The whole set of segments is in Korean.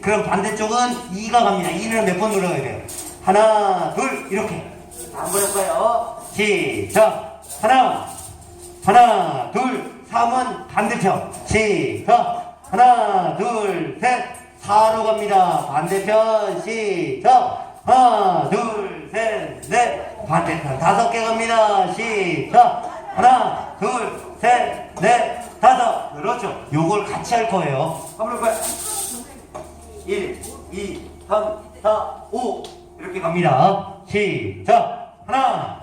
그럼 반대쪽은 2가 갑니다. 2는 몇 번 눌러야 돼요? 하나, 둘, 이렇게. 한번 해볼까요? 시작. 하나, 하나, 둘, 3은 반대편. 시작. 하나, 둘, 셋. 4로 갑니다. 반대편. 시작. 하나, 둘, 셋, 넷. 반대편. 다섯 개 갑니다. 시작. 하나, 둘, 셋, 넷, 다섯. 그렇죠. 요걸 같이 할 거예요. 한번 해볼까요? 1, 2, 3, 4, 5. 이렇게 갑니다. 시작. 하나,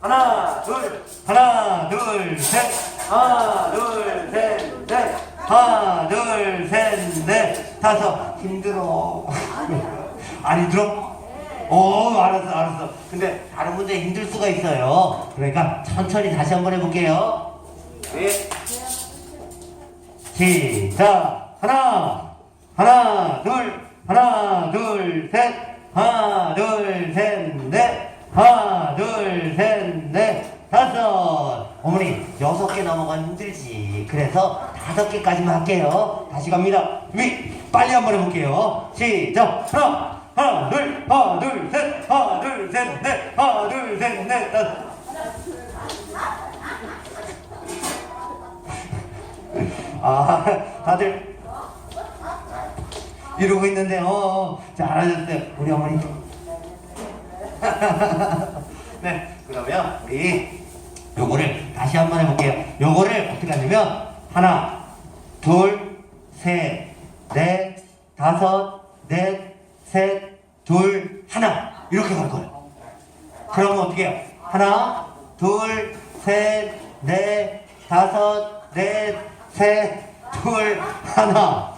하나, 둘, 하나, 둘, 셋, 하나, 둘, 셋, 넷, 하나, 둘, 셋, 넷, 다섯. 힘들어. 안 힘들어? 오, 알았어, 알았어. 근데 다른 분들 힘들 수가 있어요. 그러니까 천천히 다시 한번 해볼게요. 네. 시작. 하나, 하나, 둘, 하나, 둘, 셋, 둘, 셋, 넷, 하나, 둘, 셋, 넷, 다섯. 어머니, 여섯 개 넘어가면 힘들지. 그래서 다섯 개까지만 할게요. 다시 갑니다. 준비, 빨리 한번 해볼게요. 시작. 하나, 하나, 둘, 하나, 둘, 셋, 하나, 둘, 셋, 넷, 하나, 둘, 셋, 넷, 다섯. 아, 다들 이러고 있는데, 어, 어, 잘하셨어요. 우리 어머니. 네, 그러면 우리 요거를 다시 한번 해볼게요. 요거를 어떻게 하냐면, 하나, 둘, 셋, 넷, 다섯, 넷, 셋, 둘, 하나. 이렇게 갈 거예요. 그러면 어떻게 해요? 하나, 둘, 셋, 넷, 다섯, 넷, 셋, 둘, 하나.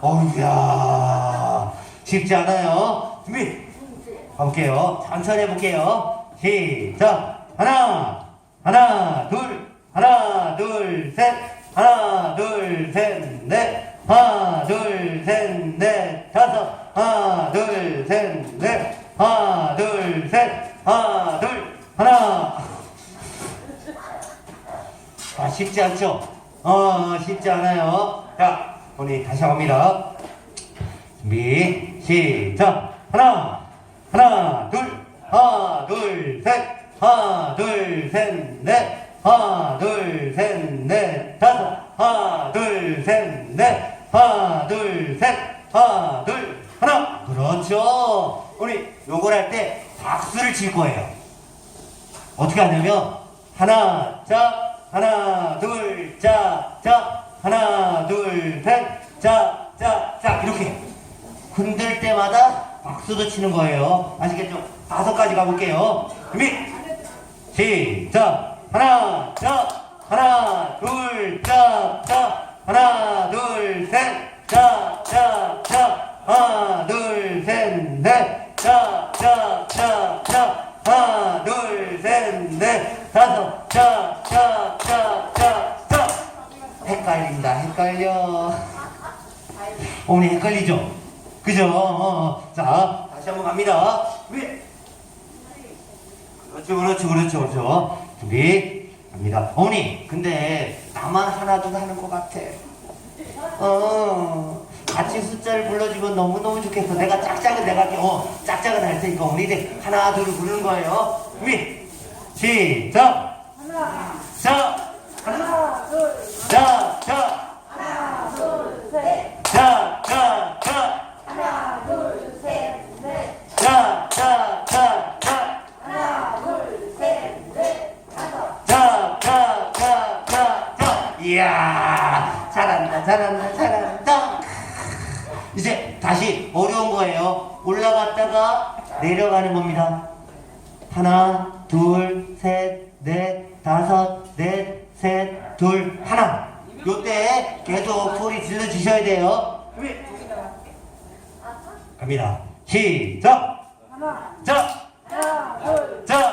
어우야, 쉽지 않아요. 준비. 가볼게요. 천천히 해볼게요. 시작. 하나, 하나, 둘, 하나, 둘, 셋, 하나, 둘, 셋, 넷, 하나, 둘, 셋, 넷, 다섯, 하나, 둘, 셋, 넷, 하나, 둘, 셋, 하나, 둘, 하나. 아, 쉽지 않죠? 어, 쉽지 않아요. 자, 우리 다시 합니다. 준비, 시작. 하나, 하나, 둘, 하나, 둘, 셋, 하나, 둘, 셋, 넷, 하나, 둘, 셋, 넷, 다섯, 하나, 둘, 셋, 넷, 하나, 둘, 셋, 하나, 둘, 하나. 그렇죠. 우리 요걸 할 때 박수를 칠 거예요. 어떻게 하냐면 하나 자 하나 둘자자. 하나 둘셋자자 자. 이렇게. 흔들 때마다 박수도 치는 거예요 아시겠죠? 다섯 가지 가볼게요 준비 시작 하나 자 하나 둘 자 자 하나 둘 셋 자 자 자 하나 둘 셋 넷 자 자 자 자 하나 둘 셋 넷 다섯 자 자 자 자 자 헷갈린다 헷갈려 어머니 헷갈리죠? 그죠? 어, 어. 자 다시 한번 갑니다. 준비. 그렇죠 그렇죠 그렇죠 그렇죠. 준비. 갑니다. 어머니 근데 나만 하나 둘 하는 것 같아. 어 같이 숫자를 불러주면 너무너무 좋겠어. 내가 짝짝은 내가 할게. 어 짝짝은 할 테니까 어머니들 하나 둘 부르는 거예요. 준비. 시작. 하나, 자 하나, 둘, 자, 자, 하나, 둘, 셋, 자, 자, 자, 하나, 둘, 셋, 넷, 자, 자, 자, 자, 하나, 둘, 셋, 넷, 다섯. 자, 자, 자, 자, 자. 이야, 잘한다, 잘한다, 잘한다. 이제 다시 어려운 거예요. 올라갔다가 내려가는 겁니다. 하나, 둘, 셋, 넷, 다섯, 넷, 셋, 둘, 하나. 요때 계속 소리 질러 주셔야 돼요. 갑니다. 시작. 하나, 자, 하나, 둘, 자,